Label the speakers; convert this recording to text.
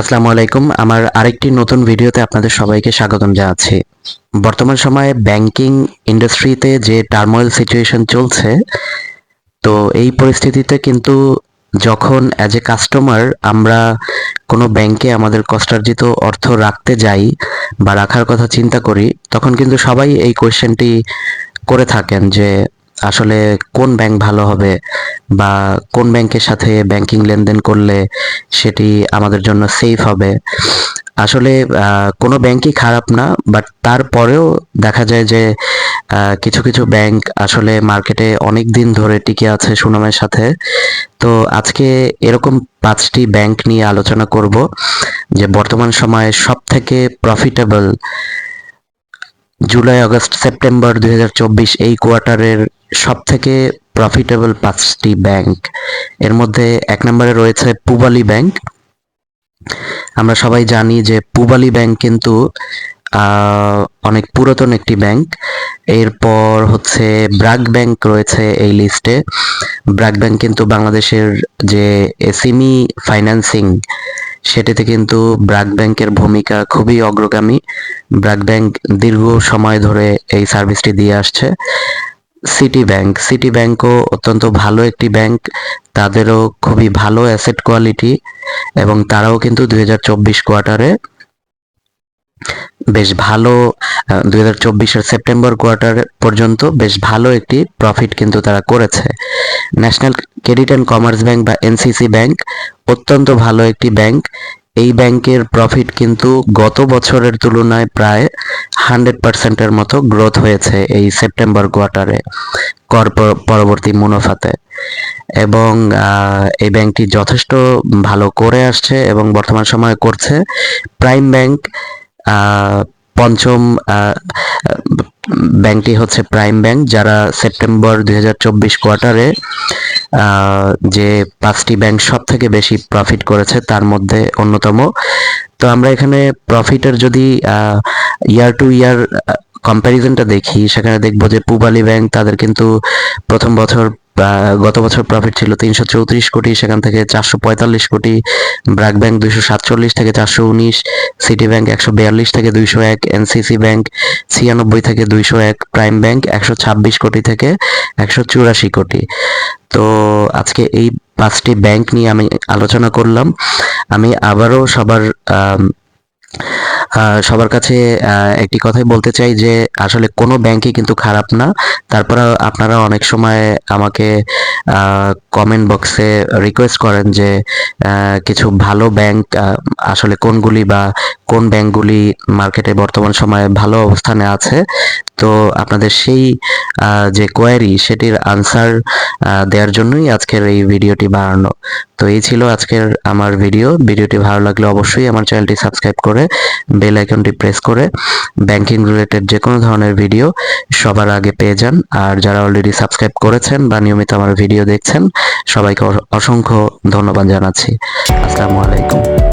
Speaker 1: আসসালামু আলাইকুম। আমার আরেকটি নতুন ভিডিওতে আপনাদের সবাইকে স্বাগতম জানাচ্ছি। বর্তমান সময়ে ব্যাংকিং ইন্ডাস্ট্রিতে যে টার্মোয়েল সিচুয়েশন চলছে, তো এই পরিস্থিতিতে কিন্তু যখন অ্যাজ এ কাস্টমার আমরা কোনো ব্যাংকে আমাদের কষ্টার্জিত অর্থ রাখতে যাই বা রাখার কথা চিন্তা করি, তখন কিন্তু সবাই এই কোয়েশ্চেনটি করে থাকেন যে আসলে কোন ব্যাংক ভালো হবে? বা কোন ব্যাংকের সাথে ব্যাংকিং লেনদেন করলে সেটি আমাদের জন্য সেফ হবে। আসলে কোনো ব্যাংকই খারাপ না বাট তারপরেও দেখা যায় যে কিছু কিছু ব্যাংক আসলে মার্কেটে অনেক দিন ধরে টিকে আছে সুনামের সাথে। তো আজকে এরকম পাঁচটি ব্যাংক নিয়ে আলোচনা করব, যে বর্তমান সময়ে সব থেকে প্রফিটেবল জুলাই, আগস্ট, সেপ্টেম্বর দুই হাজার চব্বিশ এই কোয়ার্টারের সব থেকে প্রফিটেবল পাঁচটি ব্যাংক এর মধ্যে এক নম্বরে রয়েছে পূবালী ব্যাংক আমরা সবাই জানি যে পূবালী ব্যাংক কিন্তু অনেক পুরাতন একটি ব্যাংক এরপর হচ্ছে ব্র্যাক ব্যাংক রয়েছে এই লিস্টে ব্র্যাক ব্যাংক কিন্তু বাংলাদেশের যে এসএমই ফাইন্যান্সিং সেটিতে কিন্তু ব্র্যাক ব্যাংকের ভূমিকা খুবই অগ্রগামী। ব্র্যাক ব্যাংক দীর্ঘ সময় ধরে এই সার্ভিসটি দিয়ে আসছে। সিটি ব্যাংক সিটি ব্যাংকও অত্যন্ত ভালো একটি ব্যাংক তাদেরও খুবই ভালো অ্যাসেট কোয়ালিটি এবং তারাও কিন্তু দুই হাজার চব্বিশ কোয়ার্টারে বেশ ভালো দুই হাজার চব্বিশের সেপ্টেম্বর কোয়ার্টার পর্যন্ত বেশ ভালো একটি প্রফিট কিন্তু তারা করেছে। National credit and commerce bank বা এনসিসি ব্যাংক অত্যন্ত ভালো একটি ব্যাংক এই ব্যাংকের প্রফিট কিন্তু গত বছরের তুলনায় প্রায় হান্ড্রেড পার্সেন্টের মতো গ্রোথ হয়েছে এই সেপ্টেম্বর কোয়ার্টারে কর পরবর্তী মুনাফাতে। এবং এই ব্যাংকটি যথেষ্ট ভালো করে আসছে এবং বর্তমান সময়ে করছে। প্রাইম ব্যাংক পঞ্চম ব্যাংকটি হচ্ছে প্রাইম ব্যাংক, যারা সেপ্টেম্বর দুই হাজার চব্বিশ কোয়ার্টারে যে পাঁচটি ব্যাংক সব থেকে বেশি প্রফিট করেছে, তার মধ্যে অন্যতম। তো আমরা এখানে প্রফিটের যদি ইয়ার টু ইয়ার কম্প্যারিজনটা দেখি, সেখানে দেখব যে পূবালী ব্যাংক তাদের কিন্তু প্রথম বছর গত বছর প্রফিট ছিল তিনশো চৌত্রিশ কোটি, সেখান থেকে চারশো পঁয়তাল্লিশ কোটি ব্র্যাক ব্যাংক দুইশো সাতচল্লিশ থেকে চারশো উনিশ, সিটি ব্যাংক একশো বিয়াল্লিশ থেকে দুইশো এক, এনসিসি ব্যাংক ছিয়ানব্বই থেকে দুইশো এক, প্রাইম ব্যাংক একশো ছাব্বিশ কোটি থেকে একশো চুরাশি কোটি। তো আজকে এই পাঁচটি ব্যাংক নিয়ে আমি আলোচনা করলাম। আমি আবারও সবার সবার কাছে একটি কথাই বলতে চাই যে, আসলে কোনো ব্যাংকই কিন্তু খারাপ না। তারপরে আপনারা অনেক সময় আমাকে কমেন্ট বক্সে রিকোয়েস্ট করেন যে কিছু ভালো ব্যাংক আসলে কোনগুলি বা কোন ব্যাংকগুলি মার্কেটে বর্তমান সময়ে ভালো অবস্থানে আছে। তো আপনাদের সেই যে কোয়ারি সেটির আনসার দেওয়ার জন্যই আজকের এই ভিডিওটি বানানো। তো এই ছিল আজকের আমার ভিডিও ভিডিওটি ভালো লাগলে অবশ্যই আমার চ্যানেলটি সাবস্ক্রাইব করে বেল আইকনটি প্রেস করে ব্যাংকিং রিলেটেড যে কোনো ধরনের ভিডিও সবার আগে পেয়ে যান। আর যারা অলরেডি সাবস্ক্রাইব করেছেন বা নিয়মিত আমার ভিডিও দেখছেন, সবাইকে অসংখ্য ধন্যবাদ জানাচ্ছি। আসসালামু আলাইকুম।